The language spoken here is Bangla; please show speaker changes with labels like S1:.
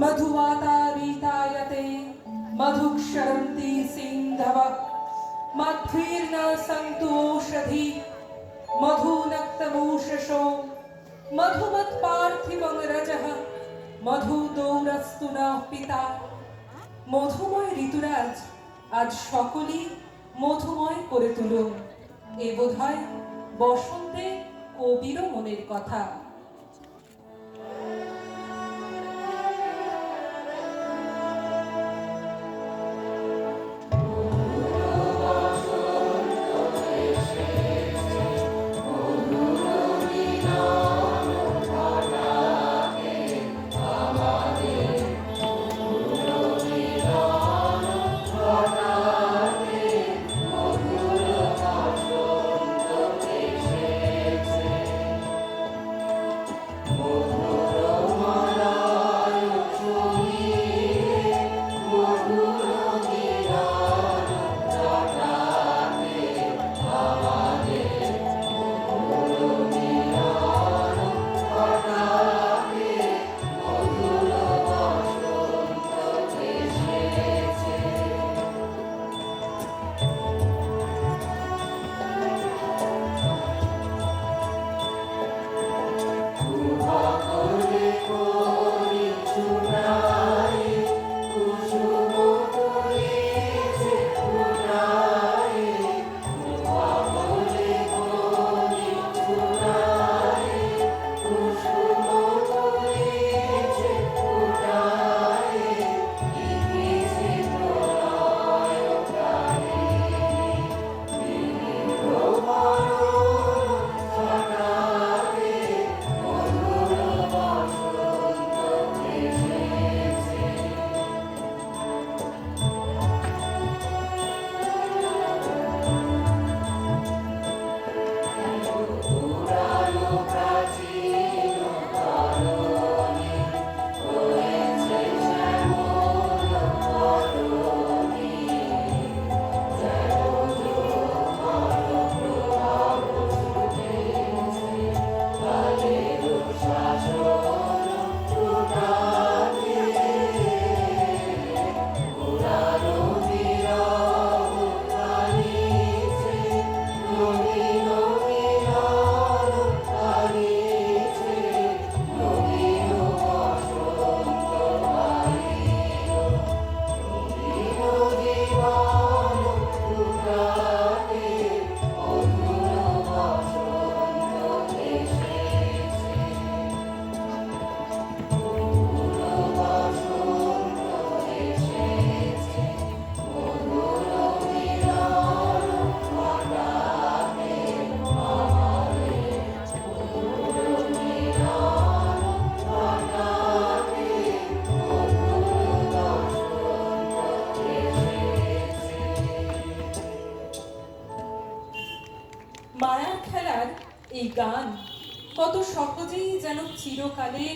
S1: मधुवातारीतायते मधुक्षरन्ति सिन्धव मध्वीर्न सन्तु ओषधि मधुनक्तमूषशो मधुमत्पार्थिवं रजः মধুদৌরস্তু না পিতা মধুময় ঋতুরাজ আজ সকলেই মধুময় করে তুলুন এ বোধ হয় বসন্তে কবিরও মনের কথা মায়ার খেলার এই গান। কত সহজেই যেন চিরকালের